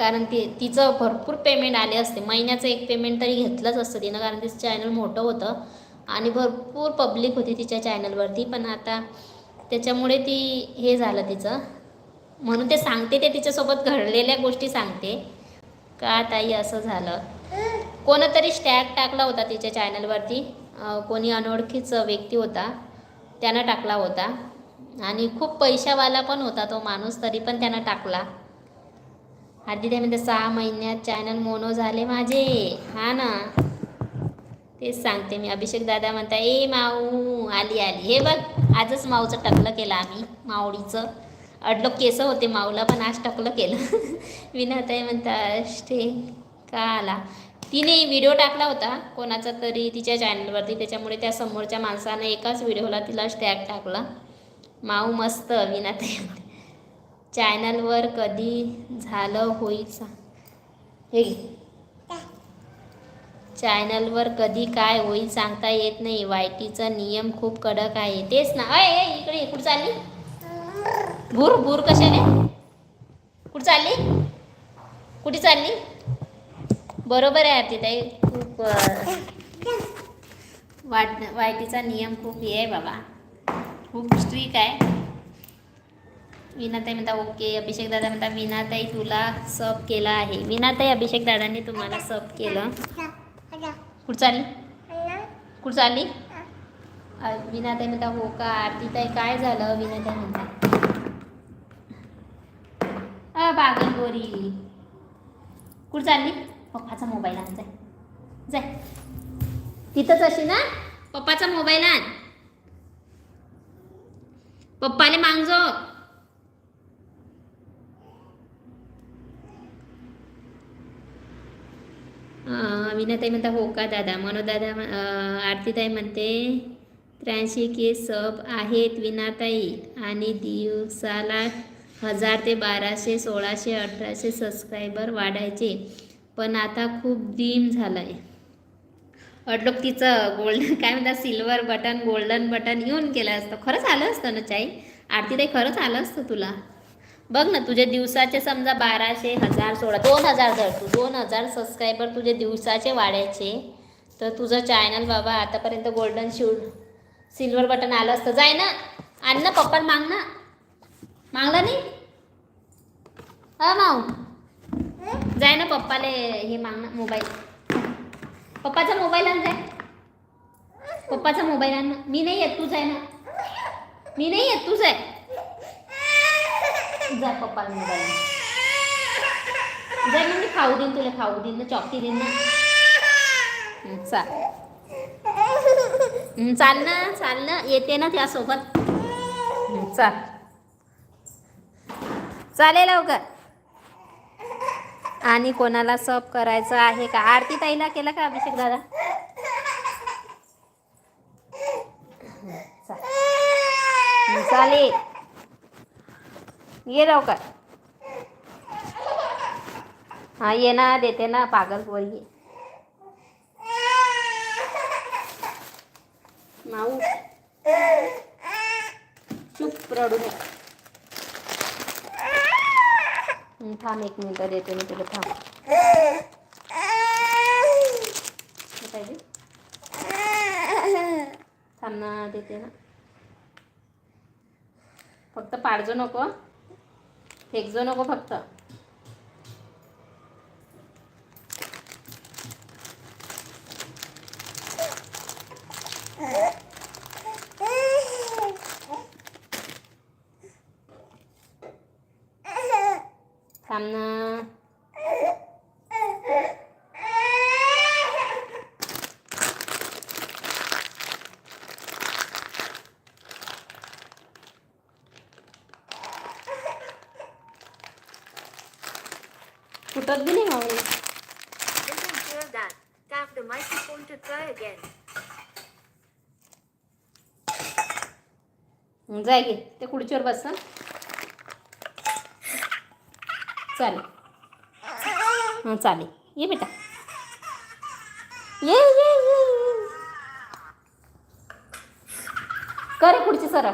कारण ती तिचं भरपूर पेमेंट आले असते. महिन्याचं एक पेमेंट तरी घेतलंच असतं तिनं कारण तिचं चॅनल मोठं होतं आणि भरपूर पब्लिक होती तिच्या चॅनलवरती पण आता त्याच्यामुळे ती हे झालं तिचं. म्हणून ते सांगते ते तिच्यासोबत घडलेल्या गोष्टी सांगते. का ताई असं झालं. कोणतरी स्टॅग टाकला होता तिच्या चॅनलवरती कोणी अनोळखीच व्यक्ती होता. त्यानं टाकला होता. आणि खूप पैशावाला पण होता तो माणूस तरी पण त्यानं टाकला. आधी म्हणते सहा महिन्यात चॅनल मोनो झाले माझे. हा ना? तेच सांगते मी. अभिषेक दादा म्हणता ए माऊ आली आली. हे बघ आजच माऊचं टकलं केलं आम्ही मावडीचं अडलो केस होते माऊला पण आज टकलं केलं. विनाताई म्हणता स्टे का आला? तिने व्हिडिओ टाकला होता कोणाचा तरी तिच्या चॅनलवरती त्याच्यामुळे त्या समोरच्या माणसानं एकाच व्हिडिओला तिला स्टॅग टाकला. माऊ मस्त विनाताई चॅनलवर कधी झालं होईल सांग हे. चॅनलवर कधी काय होईल सांगता येत नाही. वायटीचा नियम खूप कडक आहे. तेच ना. अय इकडे. कुठं चालली? भूर भूर कशाने? कुठं चालली? कुठे चालली? बरोबर आहे आरती ताई. खूप वाट वायटीचा नियम खूप हे आहे बाबा. खूप स्ट्रिक आहे. विनाताई म्हणता ओके. अभिषेक दादा म्हणता विनाताई तुला सब केला आहे. विनाताई अभिषेक दादांनी तुम्हाला सब केलं. कुठं चालली? कुठं चालली? विनाताई म्हणता हो का आरतीताई काय झालं? विनाताई म्हणता अ बागल गोरी कुठं चालली? पप्पाचा मोबाईल आण जाय. जाय. तिथंच अशी ना? पप्पाचा मोबाईल आण. पप्पाने मागजो अं, विनाताई म्हणता हो का दादा मनोदादा आरतीताई म्हणते त्र्याऐंशी के सब आहेत विनाताई आणि दिवसाला हजार ते बाराशे सोळाशे अठराशे सबस्क्रायबर वाढायचे पण आता खूप डीम झालं आहे अडलोक तिचं गोल्डन काय म्हणतात सिल्वर बटन गोल्डन बटन येऊन केलं असतं खरंच आलं असतं ना चाई आरतीताई खरंच आलं असतं तुला बघ ना तुझे दिवसाचे समजा बाराशे हजार सोळा दोन हजार धर तू. दोन हजार सबस्क्रायबर तुझे दिवसाचे वाढायचे. तर तुझं चॅनल बाबा आतापर्यंत गोल्डन शूड सिल्वर बटन आलं असतं. जाय ना. आण ना पप्पा माग ना. मागला नाही? हा माऊ. जाय ना पप्पाले हे माग ना मोबाईल पप्पाचा मोबाईल आण जाय. पप्पाचा मोबाईल आण ना. मी नाही येत तू जाय ना. मी नाही येत तू जाय. जा पप्पा मोबाईल जाय मग मी खाऊ देईन तुला खाऊ देईन ना चॉकी देईन ना. चाल. चाल ना चाल ना येते ना त्यासोबत. चाल. चालेल लवकर आणि कोणाला सब करायचं आहे का? आरती ताईला केलं का अभिषेक दादा? चालेल. ये लवकर. हा ये ना देते ना पागल पोरगी. माऊ. चुप रडू नये थांब एक मिनिट देते मी तुला थांब. पाहिजे थांब ना देते ना. फक्त पाडजो नको फेकजो नको फक्त थांब ना फुटत बी नाही. हं, जाय गे ते खुर्चीवर बस. चालेल हां चालेल ये बेटा ये ये ये. कर खुर्ची सरळ